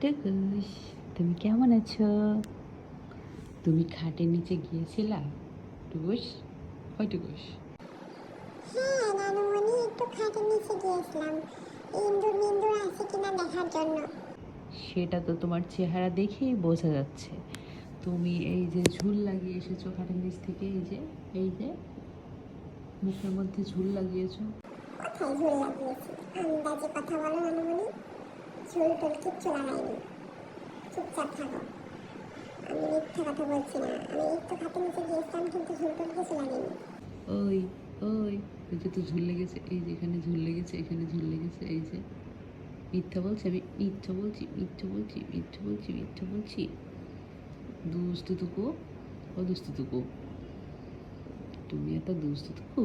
টুকুস তুমি কেমন আছো? তুমি খাটের নিচে গিয়েছিলা? টুকুস ওই টুকুস। হ্যাঁ নানুমণি একটু খাটের নিচে গিয়েছিলাম। ইন্দুর মিন্দুর আছে কিনা দেখার জন্য। সেটা তো তোমার চেহারা দেখেই বোঝা যাচ্ছে। তুমি এই যে ঝুল লাগিয়ে এসেছ খাটের নিচ থেকে এই যে এই যে মুখের মধ্যে ঝুল লাগিয়েছো। কোথায় ঝুল লাগিয়েছি? আন্দাজে কথা বলো নানুমণি ঝুল টুল ওই ওই, এই যে তো ঝুল লেগেছে, এই যে এখানে ঝুল লেগেছে, এখানে ঝুল লেগেছে, এই যে। মিথ্যা বলছি, আমি মিথ্যা বলছি মিথ্যা বলছি মিথ্যা বলছি মিথ্যা বলছি। দুষ্টু তুকু ও দুষ্টু তুকু তুমি একটা দুষ্টু তুকু